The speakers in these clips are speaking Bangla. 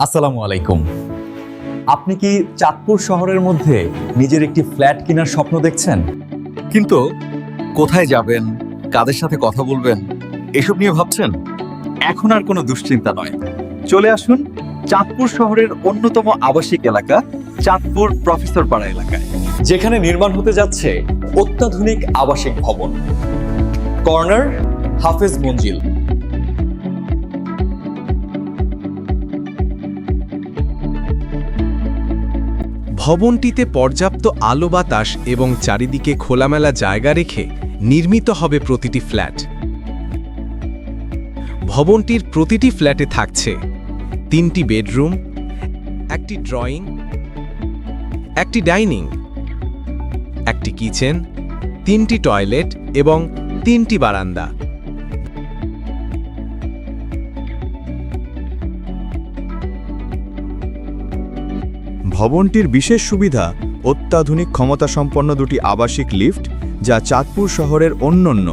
আসসালামু আলাইকুম। আপনি কি চাঁদপুর শহরের মধ্যে নিজের একটি ফ্ল্যাট কেনার স্বপ্ন দেখছেন? কিন্তু কোথায় যাবেন কাদের সাথে কথা বলবেন এসব নিয়ে ভাবছেন? এখন আর কোনো দুশ্চিন্তা নয়। চলে আসুন চাঁদপুর শহরের অন্যতম আবাসিক এলাকা চাঁদপুর প্রফেসর পাড়া এলাকায়। যেখানে নির্মাণ হতে যাচ্ছে অত্যাধুনিক আবাসিক ভবন। কর্নার হাফেজ মঞ্জিল। ভবনটিতে পর্যাপ্ত আলো বাতাস এবং চারিদিকে খোলামেলা জায়গা রেখে নির্মিত হবে প্রতিটি ফ্ল্যাট। ভবনটির প্রতিটি ফ্ল্যাটে থাকছে তিনটি বেডরুম, একটি ড্রয়িং, একটি ডাইনিং, একটি কিচেন, তিনটি টয়লেট এবং তিনটি বারান্দা। ভবনটির বিশেষ সুবিধা অত্যাধুনিক ক্ষমতাসম্পন্ন দুটি আবাসিক লিফট, যা চাঁদপুর শহরের অন্যন্য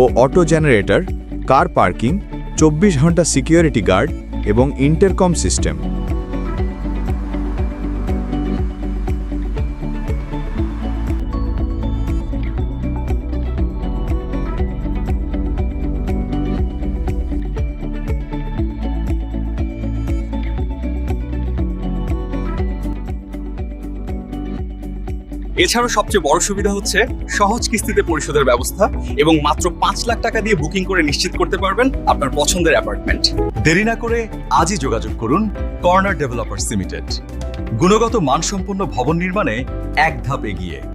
ও অটো জেনারেটর, কার পার্কিং, চব্বিশ ঘণ্টা সিকিউরিটি গার্ড এবং ইন্টারকম সিস্টেম। এছাড়াও সবচেয়ে বড় সুবিধা হচ্ছে সহজ কিস্তিতে পরিশোধের ব্যবস্থা এবং মাত্র পাঁচ লাখ টাকা দিয়ে বুকিং করে নিশ্চিত করতে পারবেন আপনার পছন্দের অ্যাপার্টমেন্ট। দেরি না করে আজই যোগাযোগ করুন কর্নার ডেভেলপার্স লিমিটেড। গুণগত মানসম্পন্ন ভবন নির্মাণে এক ধাপ এগিয়ে।